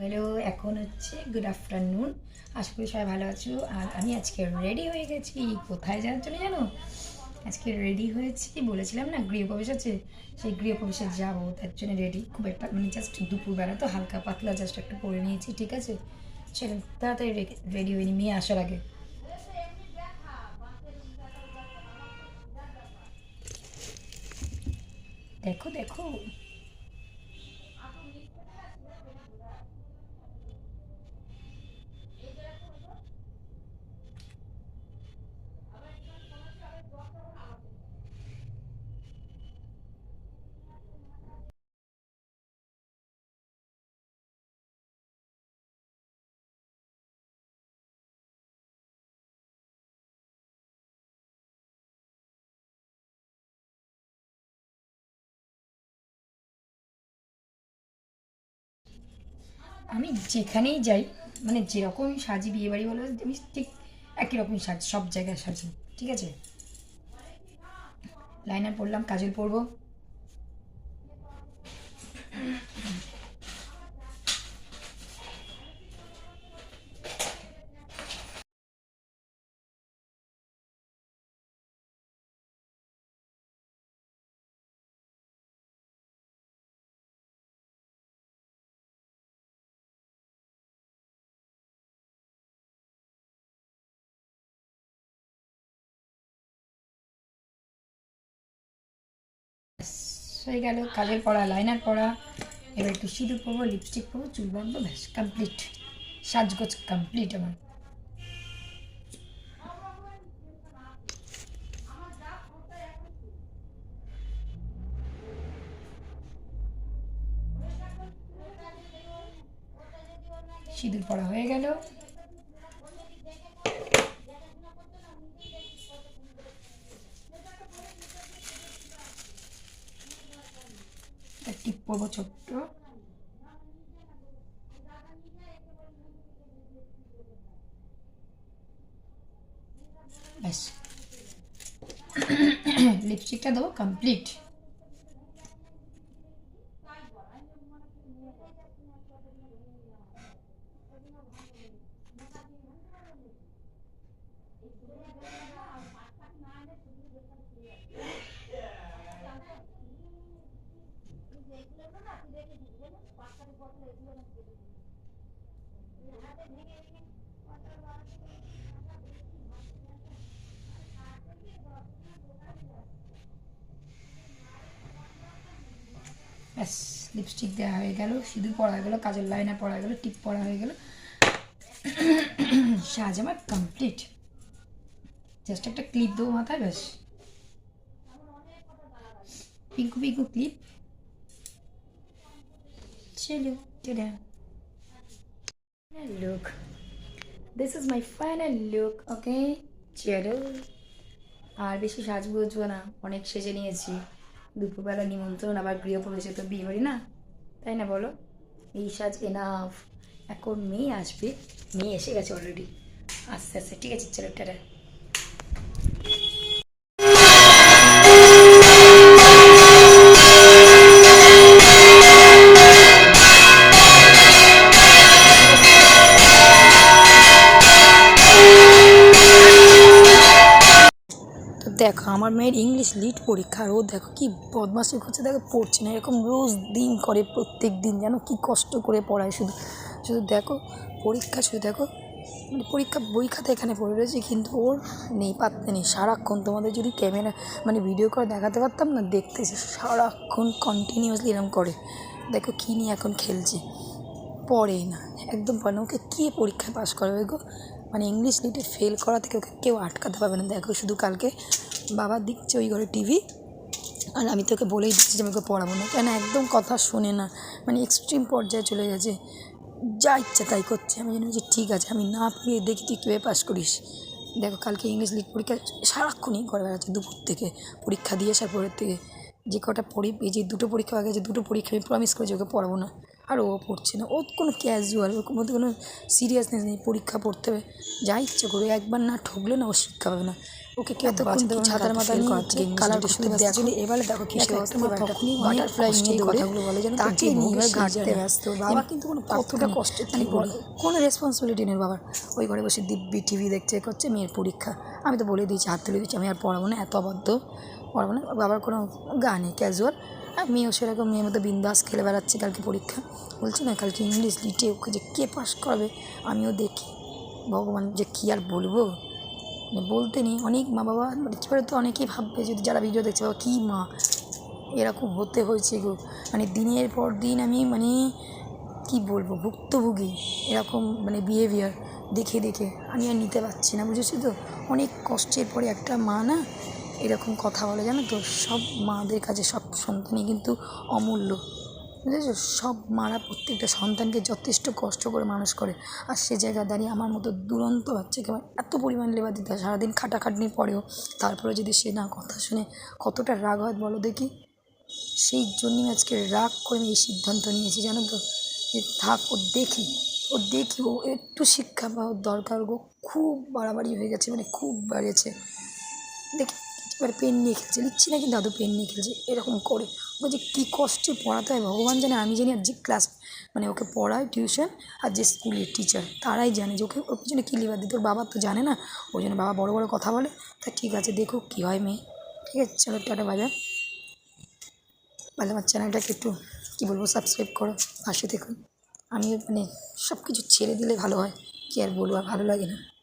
Hello, এখন হচ্ছে good afternoon আশা করি সবাই ভালো আছো। আর আমি আজকে রেডি হয়ে গেছি। কোথায় যাওয়ার জন্য জানো আজকে রেডি হয়েছি। বলেছিলাম না, গৃহপ্রবেশ আছে? সেই গৃহপ্রবেশে যাব, তার জন্য রেডি খুব একটা মানে জাস্ট দুপুরবেলা তো হালকা পাতলা জাস্ট একটু পরে নিয়েছি, ঠিক আছে? চলো, তাড়াতাড়ি রেডি হয়নি মেয়ে আসার আগে। দেখো দেখো। আমি যেখানেই যাই মানে যেরকম সাজি বিয়ে বাড়ি বলো, আমি ঠিক একই রকম সাজ, সব জায়গায় সাজি, ঠিক আছে? লাইনার পরলাম, কাজল পরবো। হয়ে গেল কাজল পড়া লাইনার পড়া, এবার একটু সিঁদুর পরবো লিপস্টিক পরবো, চুল বাঁধবো, ব্যাস কমপ্লিট সাজগোজ কমপ্লিট আমার। সিঁদুর পড়া হয়ে গেল। টিপ পরবো ছোট্ট। ব্যাস। লিপস্টিকটা দেবো কমপ্লিট ব্যাস লিপস্টিক দেওয়া হয়ে গেল, সিঁদুর পরা হয়ে গেলো কাজের লাইনার পরা হয়ে গেলো টিপ পরা হয়ে গেল। সাজ আমার কমপ্লিট জাস্ট একটা ক্লিপ দেবো মাথায়, ব্যাস। পিঙ্কু পিঙ্কু ক্লিপ চলো look this is my final look okay চলো আর বেশি সাজগুজবো না, অনেক সেজে নিয়েছি। দুপুরবেলা নিমন্ত্রণ, আবার গৃহপ্রবেশে তো বিয়ে হরি না? তাই না বলো? এই সাজ এনাফ এখন মেয়ে আসবে, মেয়ে এসে গেছে অলরেডি আস্তে আস্তে, ঠিক আছে, চলো, টাটা। দেখো, আমার মেয়ের ইংলিশ লিড পরীক্ষা, আর ও দেখো কি বদমাশি করছে, দেখো পড়ছে না, এরকম রোজ দিন করে, প্রত্যেক দিন যেন কি কষ্ট করে পড়ায় শুধু। শুধু দেখো, পরীক্ষা, শুধু দেখো মানে পরীক্ষা বই খাতা এখানে পড়ে রয়েছে, কিন্তু ওর নেই, পাত্তা নেই। সারাক্ষণ তোমাদের যদি ক্যামেরা মানে ভিডিও করে দেখাতে পারতাম না, দেখতে সারাক্ষণ কন্টিনিউয়াসলি এরকম করে। দেখো কী নিয়ে এখন খেলছে, পড়েই না, একদম পড়ে না। ওকে কে পরীক্ষায় পাস করাবে গো? মানে ইংলিশ লিটে ফেল করা থেকে ওকে কেউ আটকাতে পারবে না। দেখো শুধু কালকে বাবা দিচ্ছে ওই ঘরে টিভি আর আমি তোকে বলেই দিচ্ছি যে আমি ওকে পড়াবো না। কেন একদম কথা শোনে না মানে এক্সট্রিম পর্যায়ে চলে গেছে। যা ইচ্ছা তাই করছে। আমি জানি যে ঠিক আছে, আমি না পড়িয়ে দেখি তুই কীভাবে পাস করিস। দেখো কালকে ইংলিশ লিট পরীক্ষা সারাক্ষণই করে বেড়াচ্ছে, দুপুর থেকে পরীক্ষা দিয়ে আসার পরের থেকে। যে কটা পড়ি, এই যে দুটো পরীক্ষা হয়ে গেছে দুটো পরীক্ষা আমি প্রমিস করেছি ওকে পড়াবো না। আর ও পড়ছে না। ওর কোনো ক্যাজুয়াল ওর মধ্যে কোনো সিরিয়াসনেস নেই পরীক্ষা পড়তে হবে। যা ইচ্ছে করে একবার না ঠকলে না ও শিক্ষা পাবে না। ওকে কেউ এতক্ষণ বাচ্চা ধরুন ছাতার মাথায় নিয়ে করাচ্ছে, কালার করতে দেখো, এবারে দেখো কি তখনই বাটারফ্লাই নিয়ে কথাগুলো বলে, তো, তাকে নিয়ে ঘাটতে ব্যস্ত। বাবা কিন্তু কোনো কতটা কষ্ট মানে কোনো রেসপন্সিবিলিটি নেই বাবার। ওই ঘরে বসে দিব্যি টিভি দেখছে করছে মেয়ের পরীক্ষা। আমি তো বলে দিয়েছি হাত তুলে দিচ্ছি আমি আর পড়াবো না এত অবাধ্য। পড়াবো না। বাবার কোনো গা নেই ক্যাজুয়াল আর মেয়েও সেরকম, মেয়ের মতো বিন্দাস খেলে বেড়াচ্ছে কালকে পরীক্ষা। বলছি, না, কালকে ইংলিশ লিটে ওকে যে কে পাস করাবে, আমিও দেখি। ভগবান, যে কী আর বলব? মানে বলতে নেই, অনেক মা বাবা মানে তো অনেকেই ভাববে, যদি যারা ভিডিও দেখছে, বাবা, কী মা? এরকম হতে হয়েছে গো। মানে দিনের পর দিন আমি মানে কি বলব, ভুক্তভোগী। এরকম মানে বিহেভিয়ার দেখে দেখে। আমি আর নিতে পারছি না, বুঝেছি তো? অনেক কষ্টের পরে একটা মা না এরকম কথা বলে জানো তো? সব মাদের কাছে সব সন্তানই কিন্তু অমূল্য। বুঝেছ? সব মারা প্রত্যেকটা সন্তানকে যথেষ্ট কষ্ট করে মানুষ করে। আর সে জায়গায় দাঁড়িয়ে আমার মতো দুরন্ত বাচ্চাকে আমার এত পরিমাণ লেবার দিতে হয়। সারাদিন খাটাখাটনি পরেও তারপরে যদি সে না কথা শুনে কতটা রাগ হয় বলো দেখি? সেই জন্যই আজকে রাগ করে আমি এই সিদ্ধান্ত নিয়েছি, জানো তো? যে থাক, ও দেখি। ও দেখি, ও একটু শিক্ষা পাওয়ার দরকার গো। খুব বাড়াবাড়ি হয়ে গেছে মানে খুব বাড়িয়েছে। দেখি এবার পেন নিয়ে খেলছে। লিখছি না কিন্তু দাদু পেন নিয়ে খেলছে। এরকম করে। যে কী কষ্টে পড়াতে হয় ভগবান জানে। আমি জানি আর যে ক্লাস মানে ওকে পড়ায় টিউশন আর যে স্কুলের টিচার, তারাই জানে যে ওকে ওর পিছনে কী লিবার দিতে ওর বাবা তো জানে না। ওই জন্য বাবা বড় বড় কথা বলে। তা ঠিক আছে, দেখো কী হয় মেয়ে। ঠিক আছে, চলো টাটা বাজার তাহলে আমার চ্যানেলটাকে একটু কী বলব সাবস্ক্রাইব করো। পাশে দেখুন। আমিও মানে সব কিছু ছেড়ে দিলে ভালো হয়। কি আর বলব, আর ভালো লাগে না।